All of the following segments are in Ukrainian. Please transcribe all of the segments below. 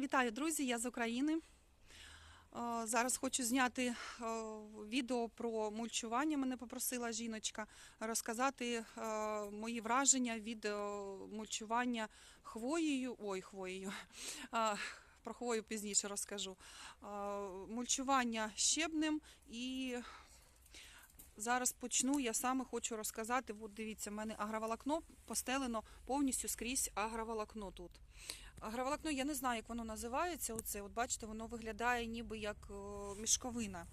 Вітаю, друзі! Я з України. Е, Зараз хочу зняти е, відео про мульчування. Мене попросила жіночка розказати е, мої враження від мульчування хвоєю. Ой, хвоєю. Про хвою пізніше розкажу. Мульчування щебнем і зараз почну. Я саме хочу розказати. От дивіться, в мене агроволокно постелено повністю скрізь агроволокно тут. Агроволокно, я не знаю, як воно називається. Оце, от бачите, воно виглядає ніби як мішковина.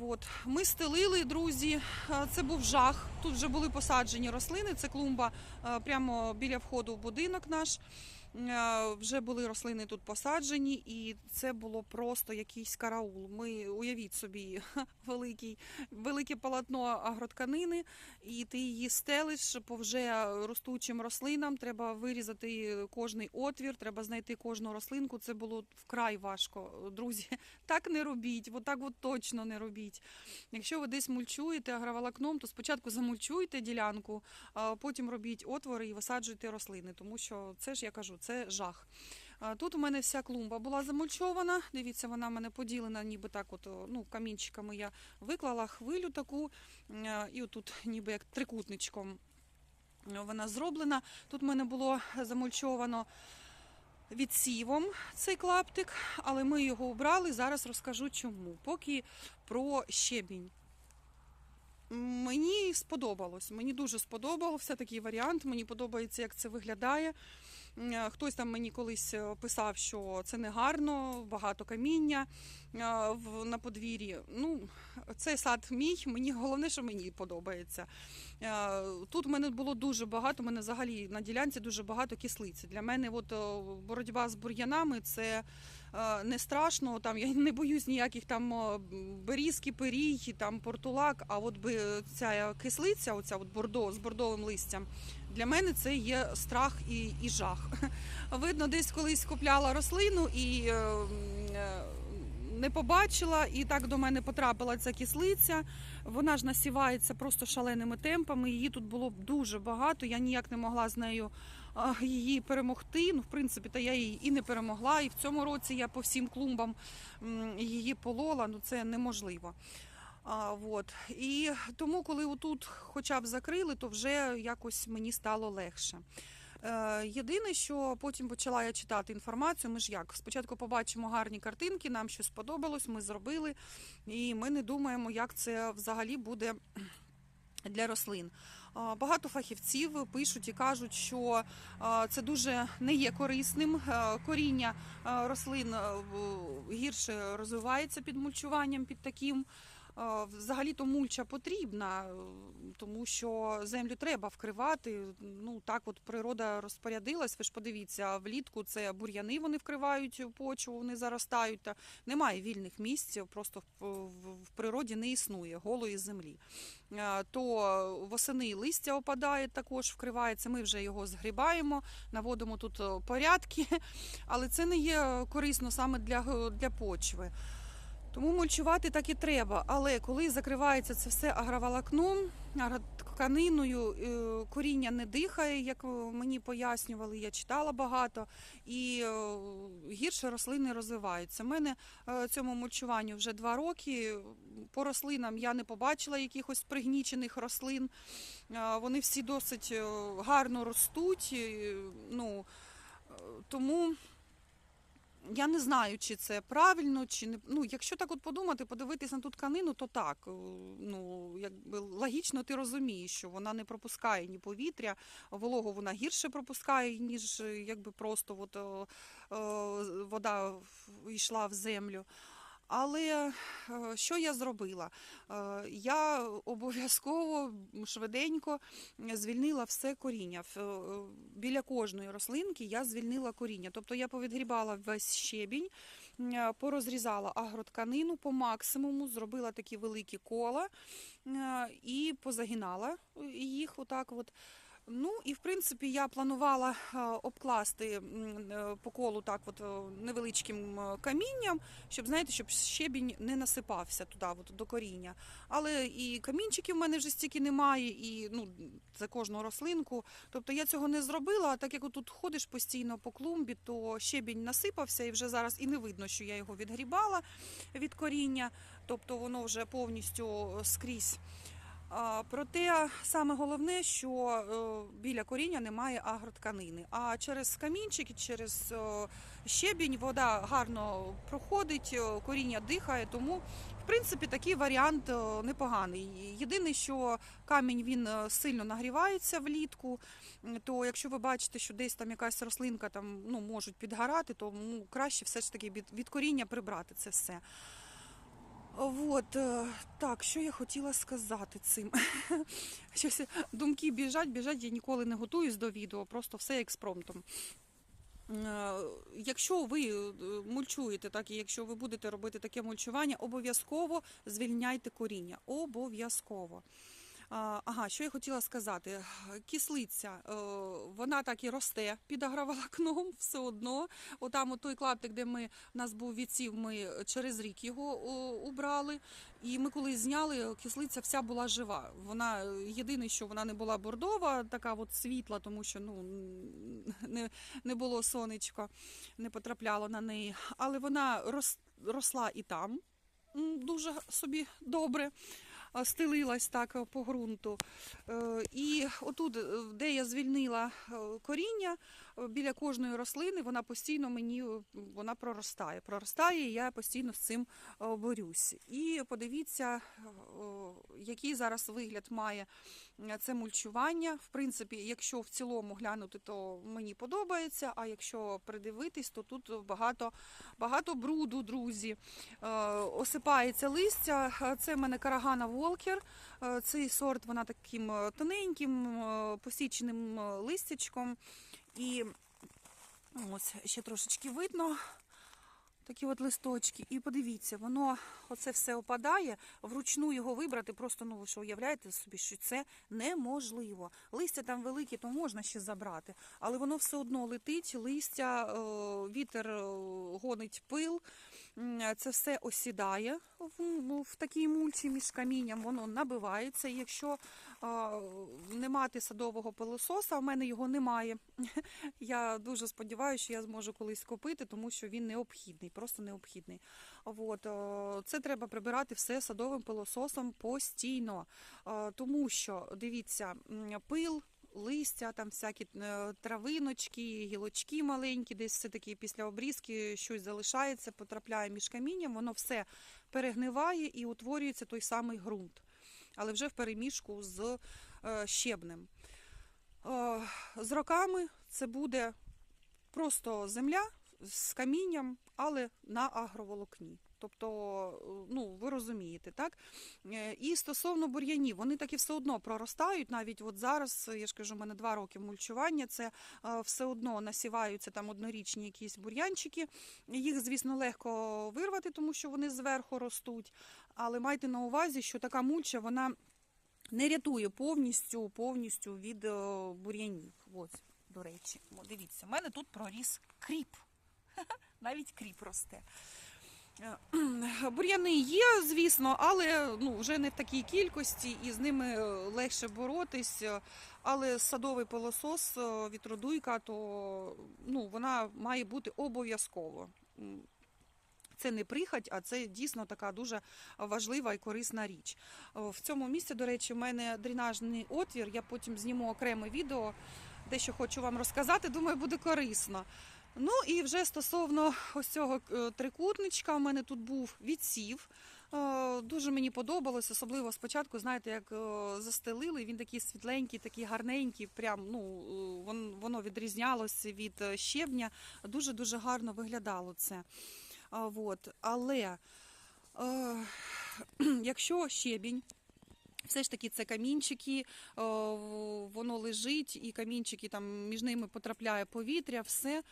От. Ми стелили, друзі. Е, Це був жах. Тут вже були посаджені рослини. Це клумба е, прямо біля входу в будинок наш. Е, Вже були рослини тут посаджені, і це було просто якийсь караул. Ми уявіть собі великий, велике полотно агротканини, і ти її стелиш по вже ростучим рослинам. Треба вирізати кожний отвір, треба знайти кожну рослинку. Це було вкрай важко. Друзі, так не робіть, от так от точно не робіть. Якщо ви десь мульчуєте агроволокном, то спочатку замульчуйте ділянку, а потім робіть отвори і висаджуйте рослини, тому що це ж я кажу, це жах. Тут у мене вся клумба була замульчована. Дивіться, вона в мене поділена, ніби так, от ну камінчиками я виклала хвилю таку, і отут ніби як трикутничком вона зроблена. Тут в мене було замульчовано відсівом цей клаптик, але ми його обрали. Зараз розкажу чому. Поки про щебінь. Мені сподобалось. Мені дуже сподобався такий варіант. Мені подобається, як це виглядає. Е, Хтось там мені колись е, писав, що це не гарно, багато каміння е, на подвір'ї. Ну, цей сад мій, мені головне, що мені подобається. Тут в мене було дуже багато, в мене взагалі на ділянці дуже багато кислиці. Для мене от, боротьба з бур'янами це не страшно. Там, я не боюсь ніяких там берізки, перій, там, портулак, а от би ця кислиця, оця от бордо з бордовим листям, для мене це є страх і, і жах. Видно, десь колись купляла рослину і е, е, не побачила, і так до мене потрапила ця кислиця. Вона ж насівається просто шаленими темпами. Її тут було дуже багато. Я ніяк не могла з нею її перемогти. Ну, в принципі, та я її і не перемогла. І в цьому році я по всім клумбам її полола. Ну це неможливо. А, вот. І тому, коли отут хоча б закрили, то вже якось мені стало легше. Е, Єдине, що потім почала я читати інформацію. Ми ж як спочатку побачимо гарні картинки, нам щось сподобалось, ми зробили, і ми не думаємо, як це взагалі буде. Для рослин багато фахівців пишуть і кажуть, що це дуже не є корисним. Е, Коріння е, рослин е, гірше розвивається під мульчуванням, під таким. Е, Взагалі-то мульча потрібна, е, тому що землю треба вкривати. Ну так, от природа розпорядилась. Ви ж подивіться, влітку це бур'яни вони вкривають почву, вони заростають. Та немає вільних місць, просто в, природі не існує голої землі. Е, То восени листя опадає, також вкривається. Ми вже його згрібаємо, наводимо тут порядки, але це не є корисно саме для, для почви. Тому мульчувати так і треба. Але коли закривається це все агроволокном, агротканиною, е, коріння не дихає, як мені пояснювали, я читала багато, і е, гірше рослини розвиваються. У мене е, цьому мульчуванню вже два роки. По рослинам я не побачила якихось пригнічених рослин. Вони всі досить гарно ростуть. Ну, тому. Я не знаю, чи це правильно, чи не ну, якщо так от подумати, подивитись на ту тканину, то так. е, Ну якби логічно ти розумієш, що вона не пропускає ні повітря, вологу вона гірше пропускає, ніж е, якби просто от, о, вода йшла в землю. Але е, що я зробила? Е, Я обов'язково швиденько звільнила все коріння. Е, Біля кожної рослинки я звільнила коріння. Тобто я повідгрібала весь щебінь, порозрізала агротканину по максимуму, зробила такі великі кола і позагинала їх отак от. Ну і в принципі я планувала е, обкласти е, по колу так, от е, невеличким камінням, щоб знаєте, щоб щебінь не насипався туди, от, до коріння. Але і камінчиків в мене вже стільки немає, і ну за кожну рослинку. Тобто я цього не зробила. А так як тут ходиш постійно по клумбі, то щебінь насипався, і вже зараз і не видно, що я його відгрібала від коріння. Тобто воно вже повністю скрізь. Проте саме головне, що е, біля коріння немає агротканини. А через камінчики, через е, щебінь вода гарно проходить, е, коріння дихає. Тому, в принципі, такий варіант непоганий. Єдине, що камінь він сильно нагрівається влітку. То якщо ви бачите, що десь там якась рослинка там ну можуть підгорати, то ну, краще все ж таки від коріння прибрати це все. Вот, е, так, що я хотіла сказати цим? Щось думки біжать, біжать, я ніколи не готуюсь до відео, просто все експромтом. Е, Якщо ви е, мульчуєте, так і якщо ви будете робити таке мульчування, обов'язково звільняйте коріння. Обов'язково. Ага, що я хотіла сказати? Кислиця, е, вона так і росте під агроволокном все одно. Отам от той клаптик, де ми, у нас був відсів, ми через рік його убрали. І ми коли зняли, кислиця вся була жива. Вона єдине, що вона не була бордова, така от світла, тому що ну не, не було сонечка, не потрапляло на неї. Але вона рос, росла і там дуже собі добре. А, Стелилась так е, по ґрунту. Е, І отут, е, де я звільнила е, коріння, е, біля кожної рослини вона постійно мені е, вона проростає. Проростає, і я постійно з цим е, борюсь. І подивіться, е, який зараз вигляд має е, це мульчування. В принципі, якщо в цілому глянути, то мені подобається. А якщо придивитись, то тут багато, багато бруду, друзі. Е, Осипається листя. Е, Це в мене карагана Волкер. Е, Цей сорт вона таким е, тоненьким, е, посіченим е, листячком. І ось ще трошечки видно. Такі от листочки. І подивіться, воно оце все опадає. Вручну його вибрати, просто ну ви що уявляєте собі, що це неможливо. Листя там великі, то можна ще забрати, але воно все одно летить, листя, е, вітер е, гонить пил. М, Це все осідає в, ну, в такій мульчі між камінням, воно набивається. І якщо а, не мати садового пилососа, в мене його немає. Я дуже сподіваюся, що я зможу колись купити, тому що він необхідний, просто необхідний. От, е, це треба прибирати все садовим пилососом постійно, Е, тому що дивіться, пил. Листя, там всякі е, травиночки, гілочки маленькі, десь все таки після обрізки щось залишається, потрапляє між камінням, воно все перегниває і утворюється той самий ґрунт, але вже в переміжку з е, щебнем. Е, З роками це буде просто земля з камінням, але на агроволокні. Тобто, е, ну ви розумієте, так? Е, І стосовно бур'янів, вони так і все одно проростають. Навіть от зараз, я ж кажу, у мене два роки мульчування, це е, все одно насіваються там однорічні якісь бур'янчики. Їх, звісно, легко вирвати, тому що вони зверху ростуть. Але майте на увазі, що така мульча, вона не рятує повністю, повністю від е, бур'янів. Ось, до речі, дивіться, в мене тут проріс кріп. Навіть кріп росте. Е, Бур'яни є, звісно, але ну, вже не в такій кількості, і з ними е, легше боротись. Е, Але садовий пилосос е, від Родуйка, то ну, вона має бути обов'язково. Це не прихоть, а це дійсно така дуже важлива і корисна річ. В цьому місці, до речі, в мене дренажний отвір. Я потім зніму окреме відео, дещо хочу вам розказати. Думаю, буде корисно. Ну і вже стосовно ось цього е, трикутничка, у мене тут був відсів. Е, Дуже мені подобалось, особливо спочатку, знаєте, як е, застелили, він такий світленький, такий гарненький, прям ну воно відрізнялося від щебня. Дуже дуже гарно виглядало це. А, Вот. Але якщо щебінь, все ж таки це камінчики, е, воно лежить, і камінчики там між ними потрапляє повітря, все е,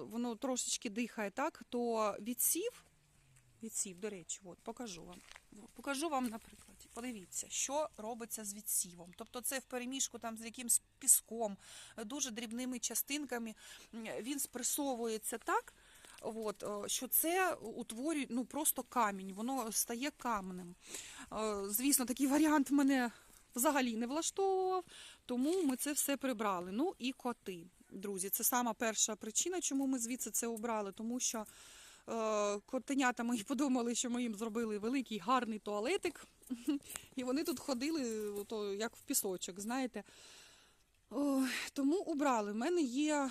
воно трошечки дихає, так, то відсів, відсів, до речі, от, покажу вам. Покажу вам на прикладі. Подивіться, що робиться з відсівом. Тобто це в переміжку там з якимсь піском, е, дуже дрібними частинками. Він спресовується так, от, е, що це утворює ну, просто камінь, воно стає каменем. Е, Звісно, такий варіант мене взагалі не влаштовував, тому ми це все прибрали. Ну і коти. Друзі, це сама перша причина, чому ми звідси це обрали, тому що е, котенята мої подумали, що ми їм зробили великий гарний туалетик, і вони тут ходили, як в пісочок, знаєте. Тому убрали. У мене є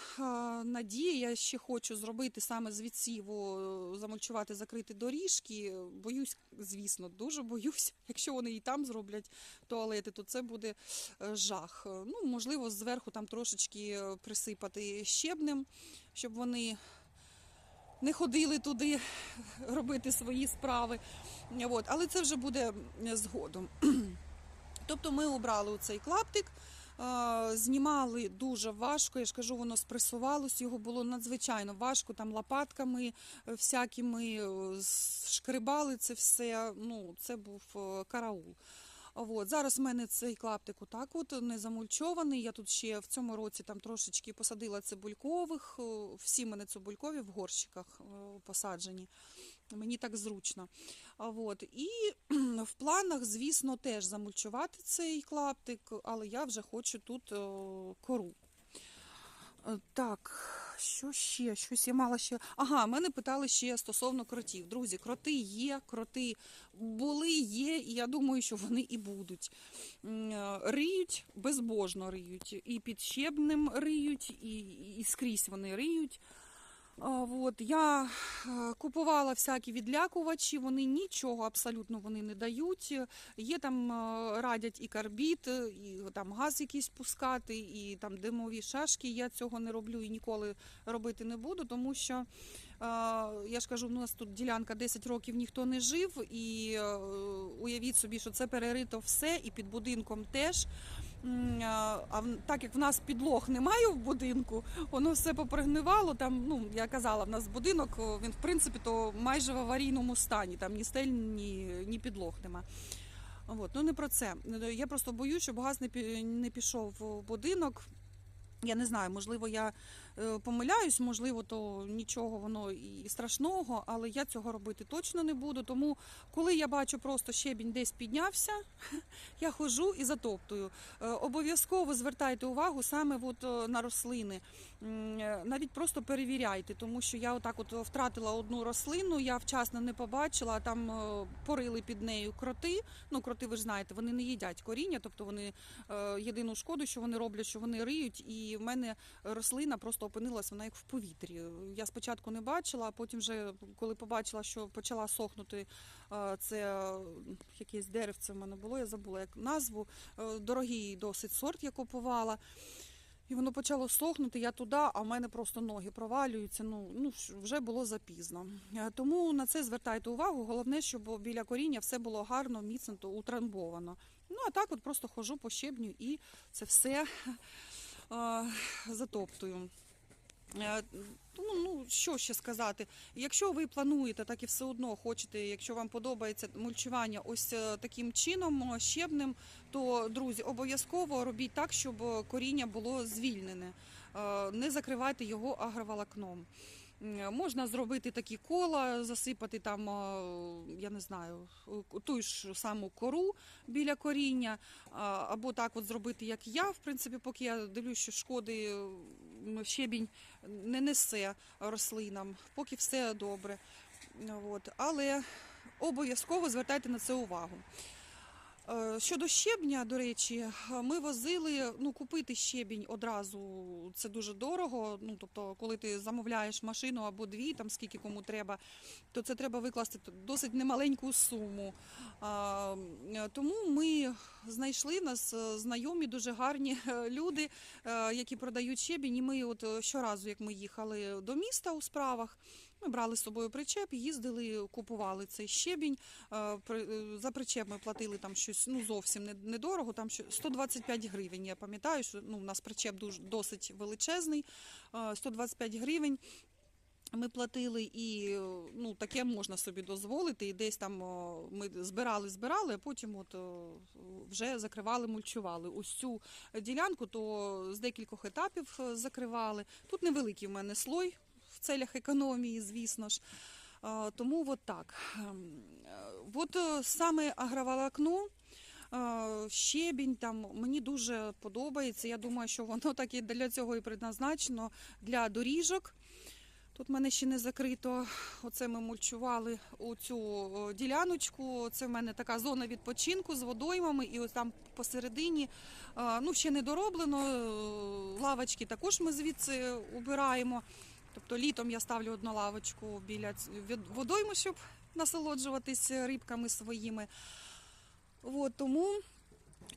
надія, я ще хочу зробити саме з відсіву, е, замульчувати, закрити доріжки. Боюсь, звісно, дуже боюсь. Якщо вони і там зроблять туалети, то це буде е, жах. Ну, можливо, зверху там трошечки е, присипати щебнем, щоб вони не ходили туди робити свої справи. От. Але це вже буде згодом. Тобто ми обрали цей клаптик. Знімали дуже важко, я ж кажу, воно спресувалось, його було надзвичайно важко, там лопатками е, всякими е, шкребали це все. Ну, це був е, караул. От. Зараз в мене цей клаптик отак от не замульчований. Я тут ще в цьому році там трошечки посадила цибулькових. Всі мене цибулькові в горщиках посаджені. Мені так зручно. От. І в планах, звісно, теж замульчувати цей клаптик, але я вже хочу тут е, кору. Е, Так, що ще? Щось я мала ще. Ага, мене питали ще стосовно кротів. Друзі, кроти є, кроти були, є, і я думаю, що вони і будуть. Е, Риють, безбожно риють. І під щебнем риють, і, і скрізь вони риють. А, Вот, я купувала всякі відлякувачі, вони нічого абсолютно вони не дають. Є там радять і карбід, е, і там газ якийсь пускати, і там димові шашки. Я цього не роблю і ніколи робити не буду, тому що я ж кажу, у нас тут ділянка 10 років ніхто не жив, і уявіть собі, що це перерито все, і під будинком теж. А так як в нас підлог немає в будинку, воно все попригнивало. Там, ну я казала, в нас будинок він в принципі то майже в аварійному стані. Там ні стель, ні, ні підлог нема. От, ну не про це. Я просто боюсь, щоб газ не пішов в будинок. Я не знаю, можливо, я помиляюсь, можливо, то нічого воно і страшного, але я цього робити точно не буду. Тому, коли я бачу просто щебінь десь піднявся, я ходжу і затоптую. Е, Обов'язково звертайте увагу саме от е, на рослини. Е, Навіть просто перевіряйте, тому що я отак от втратила одну рослину, я вчасно не побачила, там е, порили під нею кроти. Ну, кроти, ви ж знаєте, вони не їдять коріння, тобто вони е, єдину шкоду, що вони роблять, що вони риють. І в мене рослина просто опинилась вона як в повітрі. Я спочатку не бачила, а потім вже коли побачила, що почала сохнути це якесь деревце в мене було, я забула як назву. Дорогий досить сорт я купувала. І воно почало сохнути, я туди, а в мене просто ноги провалюються. Ну, ну вже було запізно. Е, Тому на це звертайте увагу. Головне, щоб біля коріння все було гарно, міцно утрамбовано. Ну а так от просто ходжу по щебню і це все е, затоптую. Е, Ну, ну, що ще сказати? Якщо ви плануєте, так і все одно хочете, якщо вам подобається мульчування ось е, таким чином, щебнем, то, друзі, обов'язково робіть так, щоб коріння було звільнене. Е, Не закривайте його агроволокном. Можна зробити такі кола, засипати там, я не знаю, ту ж саму кору біля коріння, або так от зробити, як я. В принципі, поки я дивлюсь, що шкоди щебінь не несе рослинам, поки все добре. От. Але обов'язково звертайте на це увагу. Е, Щодо щебня, до речі, ми возили, ну, купити щебінь одразу це дуже дорого. Ну, тобто, коли ти замовляєш машину або дві, там скільки кому треба, то це треба викласти досить немаленьку суму. А, е, Тому ми знайшли нас е, знайомі дуже гарні е, люди, е, які продають щебінь. І ми от е, щоразу, як ми їхали до міста у справах, ми брали з собою причеп, їздили, купували цей щебінь. Е, е, За причеп ми платили там щось ну зовсім недорого, там 125 гривень. Я пам'ятаю, що ну, у нас причеп досить величезний, е, 125 гривень. Ми платили і е, ну, таке можна собі дозволити. І десь там ми збирали, збирали, а потім от, вже закривали, мульчували. Ось цю ділянку то з декількох етапів е, закривали. Тут невеликий в мене слой целях економії, звісно ж. Тому от так. Ем, е, От е, саме агроволокно, е, щебінь там мені дуже подобається. Я думаю, що воно так і для цього і предназначено для доріжок. Тут в мене ще не закрито. Оце ми мульчували у цю діляночку. Це в мене така зона відпочинку з водоймами, і ось там посередині ну, ще не дороблено. Лавочки також ми звідси убираємо. Тобто літом я ставлю одну лавочку біля водойми, щоб насолоджуватись рибками своїми. От, тому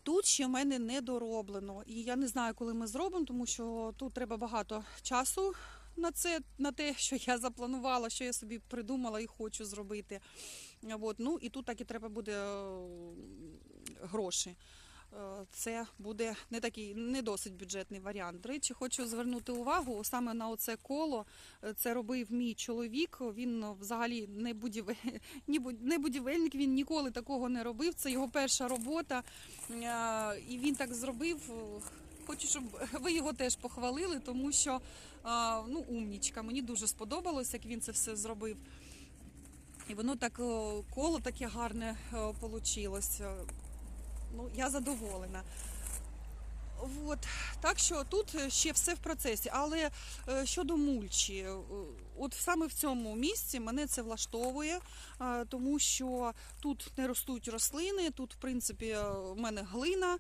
тут ще в мене не дороблено. І я не знаю, коли ми зробимо, тому що тут треба багато часу на це, на те, що я запланувала, що я собі придумала і хочу зробити. От, ну і тут так і треба буде е, гроші. Е, Це буде не такий не досить бюджетний варіант. До речі, хочу звернути увагу саме на оце коло. Е, Це робив мій чоловік. Він е, взагалі не будівель... не будівельник. Він ніколи такого не робив. Це його перша робота. І він так зробив. Хочу, щоб ви його теж похвалили, тому що ну, умнічка. Мені дуже сподобалось, як він це все зробив. І воно так коло таке гарне вийшло. Ну, я задоволена. От. Так що тут ще все в процесі. Але е, щодо мульчі, е, от саме в цьому місці мене це влаштовує, е, тому що тут не ростуть рослини, тут, в принципі, в мене глина.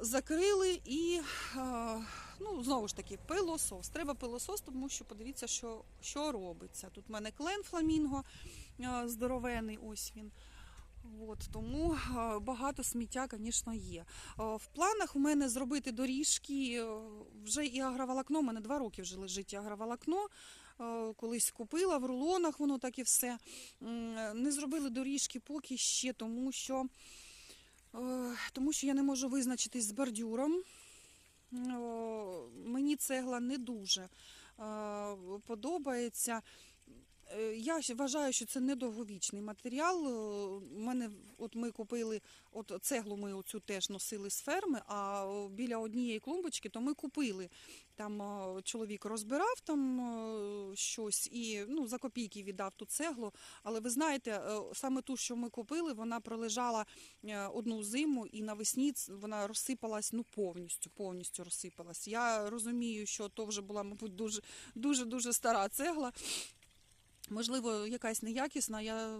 Закрили і ну, знову ж таки пилосос. Треба пилосос, тому що подивіться, що, що робиться. Тут в мене клен фламінго здоровений, ось він. От, тому е, багато сміття, звісно, є. Е, В планах у мене зробити доріжки, е, вже і агроволокно, у мене два роки вже лежить агроволокно. Колись купила в рулонах, воно так і все. Не зробили доріжки поки ще, тому що, тому що я не можу визначитись з бордюром. Мені цегла не дуже подобається. Е, Я вважаю, що це недовговічний матеріал. Е, У мене от ми купили от цеглу. Ми оцю теж носили з ферми. А біля однієї клумбочки, то ми купили. Там чоловік розбирав там щось і ну за копійки віддав ту цеглу. Але ви знаєте, е, саме ту, що ми купили, вона пролежала одну зиму, і навесні вона розсипалась ну повністю, повністю розсипалась. Я розумію, що то вже була, мабуть, дуже дуже дуже стара цегла. Можливо, якась неякісна. Я,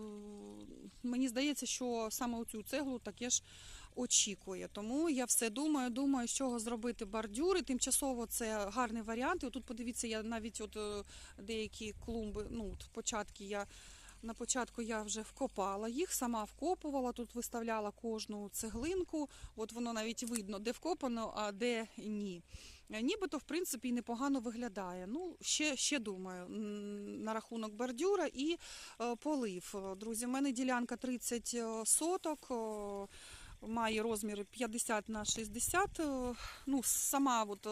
мені здається, що саме оцю цеглу таке ж очікує. Тому я все думаю, думаю, з чого зробити бордюри. Тимчасово це гарний варіант. І отут подивіться, я навіть от е, деякі клумби, ну от початки я. На початку я вже вкопала їх, сама вкопувала, тут виставляла кожну цеглинку. От воно навіть видно, де вкопано, а де ні. Е, Нібито, в принципі, і непогано виглядає. Ну, ще, ще думаю на рахунок бордюра і е, полив. Е, Друзі, в мене ділянка 30 соток. Має розмір 50 на 60. е, Ну, сама от,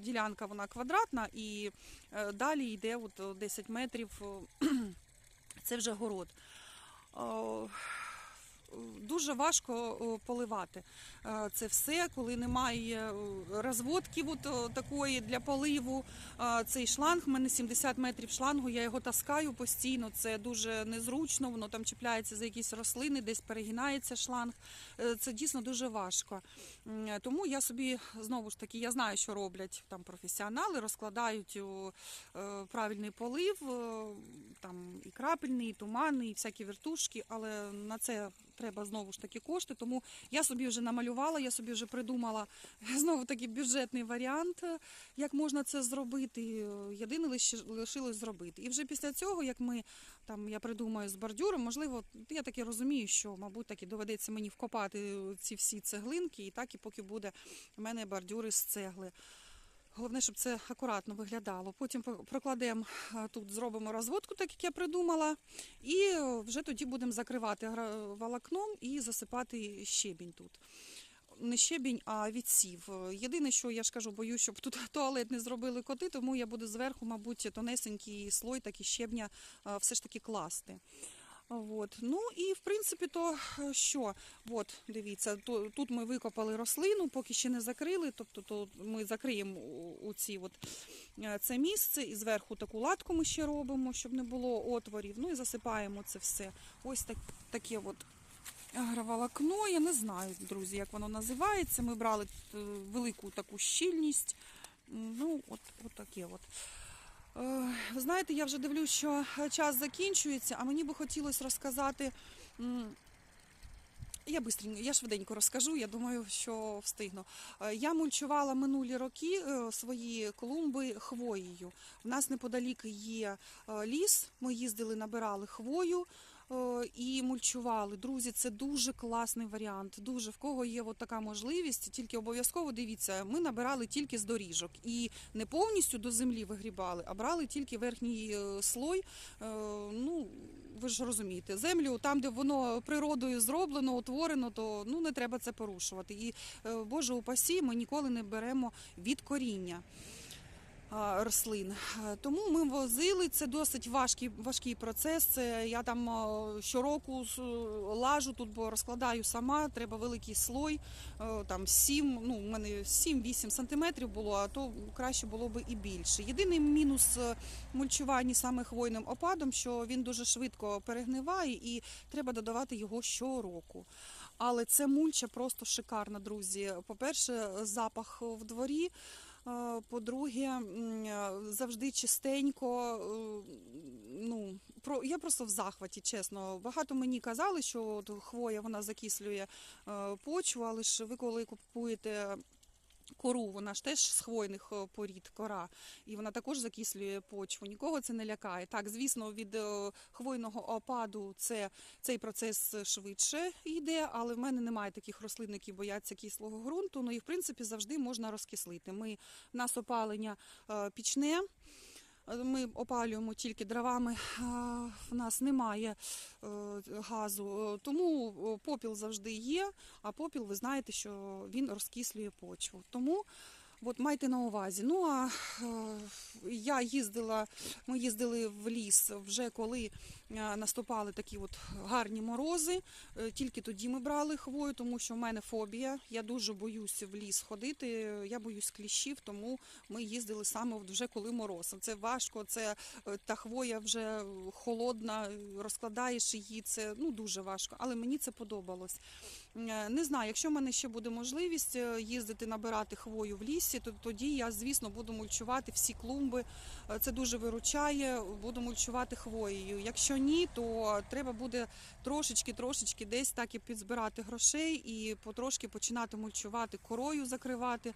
ділянка вона квадратна, і е, далі йде от, 10 метрів. Це вже город. Дуже важко поливати е, це все, коли немає о, розводки от, такої для поливу. Е, Цей шланг, в мене 70 метрів шлангу, я його таскаю постійно. Це дуже незручно, воно там чіпляється за якісь рослини, десь перегинається шланг. Е, Це дійсно дуже важко. Тому я собі знову ж таки я знаю, що роблять там професіонали, розкладають е, правильний полив, е, там і крапельний, і туманний, і всякі вертушки, але на це треба знову ж таки кошти. Тому я собі вже намалювала, я собі вже придумала знову таки бюджетний варіант, як можна це зробити. Єдине лише лишилось зробити. І вже після цього, як ми там я придумаю з бордюром, можливо, я таки розумію, що, мабуть, таки доведеться мені вкопати ці всі цеглинки, і так і поки буде в мене бордюри з цегли. Головне, щоб це акуратно виглядало. Потім по- прокладемо тут, зробимо розводку, так як я придумала, і е, вже тоді будемо закривати волокном і засипати щебінь тут. не щебінь, а відсів. Е, Єдине, що я ж кажу, боюсь, щоб тут туалет не зробили коти, тому я буду зверху, мабуть, тонесенький слой, такий щебня е, все ж таки класти. От. Ну і в принципі, то е, що? От, дивіться, ту- тут ми викопали рослину, поки ще не закрили. Тобто то ми закриємо у- ці от, е, це місце, і зверху таку латку ми ще робимо, щоб не було отворів. Ну і засипаємо це все. Ось так, таке от граволокно. Я не знаю, друзі, як воно називається. Ми брали е, велику таку щільність. Ну, от, от таке от. Е, Ви знаєте, я вже дивлюсь, що час закінчується, а мені би хотілося розказати. Я бистренько, я швиденько розкажу, я думаю, що встигну. Е, Я мульчувала минулі роки е, свої клумби хвоєю. У нас неподалік є е, ліс, ми їздили, набирали хвою е, і мульчували. Друзі, це дуже класний варіант. Дуже в кого є от така можливість, тільки обов'язково дивіться, ми набирали тільки з доріжок і не повністю до землі вигрібали, а брали тільки верхній е, слой. Е, Ну, ви ж розумієте, землю там, де воно природою зроблено, утворено, то ну не треба це порушувати. І е, Боже упасі, ми ніколи не беремо від коріння рослин. Е, Тому ми возили. Це досить важкий, важкий процес. Це я там е, щороку лажу тут, бо розкладаю сама. Треба великий слой, е, там 7, ну у мене 7-8 сантиметрів було, а то краще було би і більше. Єдиний мінус е, мульчування саме хвойним опадом, що він дуже швидко перегниває і треба додавати його щороку. Але це мульча просто шикарна, друзі. По-перше, запах в дворі. Е, По-друге, е, завжди чистенько. е, Ну, про я просто в захваті, чесно. Багато мені казали, що хвоя вона закислює почву, але ж ви коли купуєте. Кору, вона ж теж з хвойних е, порід кора, і вона також закислює почву. Нікого це не лякає. Так, звісно, від е, хвойного опаду це цей процес швидше йде, але в мене немає таких рослин, які бояться кислого ґрунту. Ну і в принципі завжди можна розкислити. Ми в нас опалення е, пічне. Ми опалюємо тільки дровами, в нас немає е, газу, е, тому е, попіл завжди є, а попіл, ви знаєте, що він розкислює почву. Тому от майте на увазі. Ну а е, я їздила, ми їздили в ліс вже коли е, наступали такі от гарні морози. Е, Тільки тоді ми брали хвою, тому що в мене фобія. Я дуже боюсь в ліс ходити. Я боюсь кліщів, тому ми їздили саме вже коли мороз. Це важко, це та хвоя вже холодна, розкладаєш її. Це ну дуже важко, але мені це подобалось. Е, Не знаю, якщо в мене ще буде можливість е, їздити набирати хвою в лісі, то тоді я, звісно, буду мульчувати всі клумби. Е, Це дуже виручає. Буду мульчувати хвоєю. Якщо ні, то треба буде трошечки, трошечки десь так і підзбирати грошей і потрошки починати мульчувати корою, закривати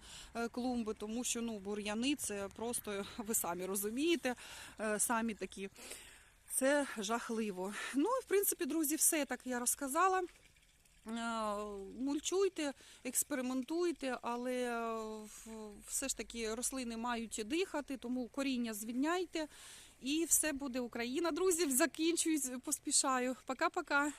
клумби, тому що ну бур'яни це просто ви самі розумієте, самі такі. Це жахливо. Ну в принципі, друзі, все так я розказала. Е, Мульчуйте, експериментуйте, але е, все ж таки рослини мають дихати, тому коріння звільняйте. І все буде Україна. Друзі, закінчуюсь, поспішаю. Пока-пока.